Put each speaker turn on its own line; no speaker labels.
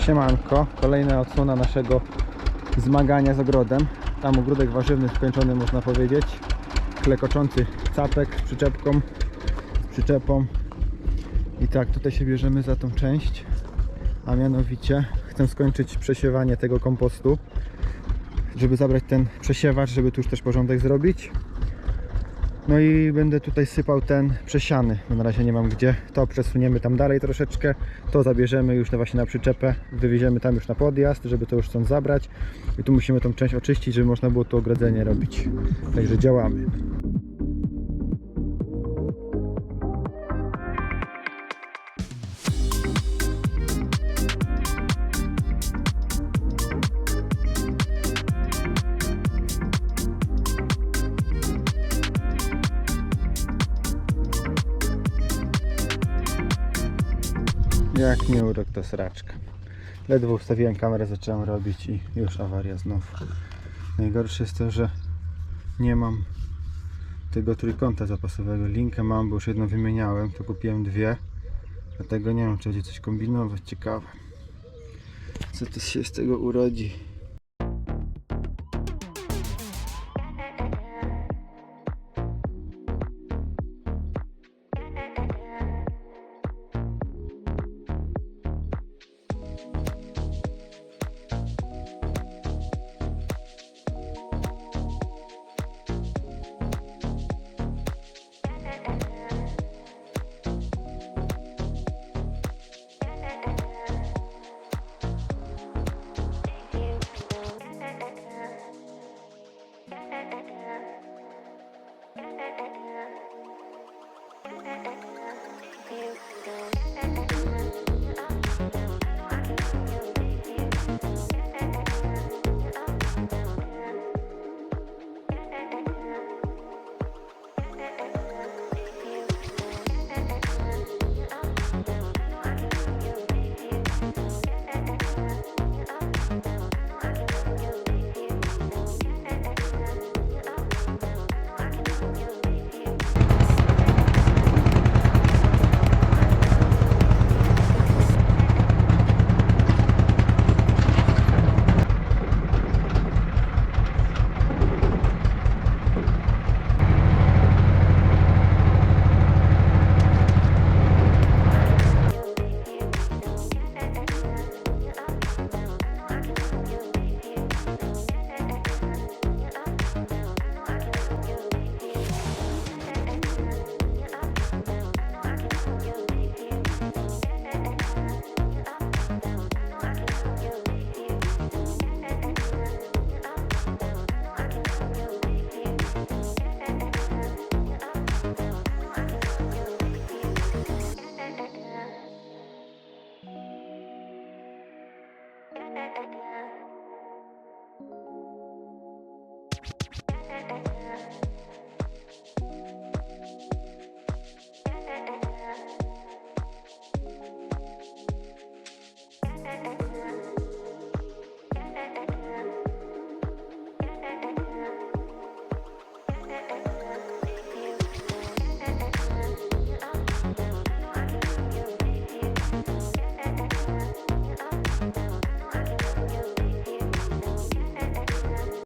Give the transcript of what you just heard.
Siemanko, kolejna odsłona naszego zmagania z ogrodem. Tam ogródek warzywny skończony można powiedzieć. Klekoczący capek z przyczepką, z przyczepą. I tak, tutaj się bierzemy za tą część. A mianowicie chcę skończyć przesiewanie tego kompostu. Żeby zabrać ten przesiewacz, żeby tu już też porządek zrobić. No i będę tutaj sypał ten przesiany, bo na razie nie mam gdzie. To przesuniemy tam dalej troszeczkę, to zabierzemy już na właśnie na przyczepę, wywieziemy tam już na podjazd, żeby to już stąd zabrać. I tu musimy tą część oczyścić, żeby można było tu ogrodzenie robić. Także działamy. Jak nie urok to sraczka. Ledwo ustawiłem kamerę, zacząłem robić i już awaria znowu. Najgorsze jest to, że nie mam tego trójkąta zapasowego. Linkę mam, bo już jedną wymieniałem, to kupiłem dwie. Dlatego nie wiem, czy będzie coś kombinować. Ciekawe. Co to się z tego urodzi.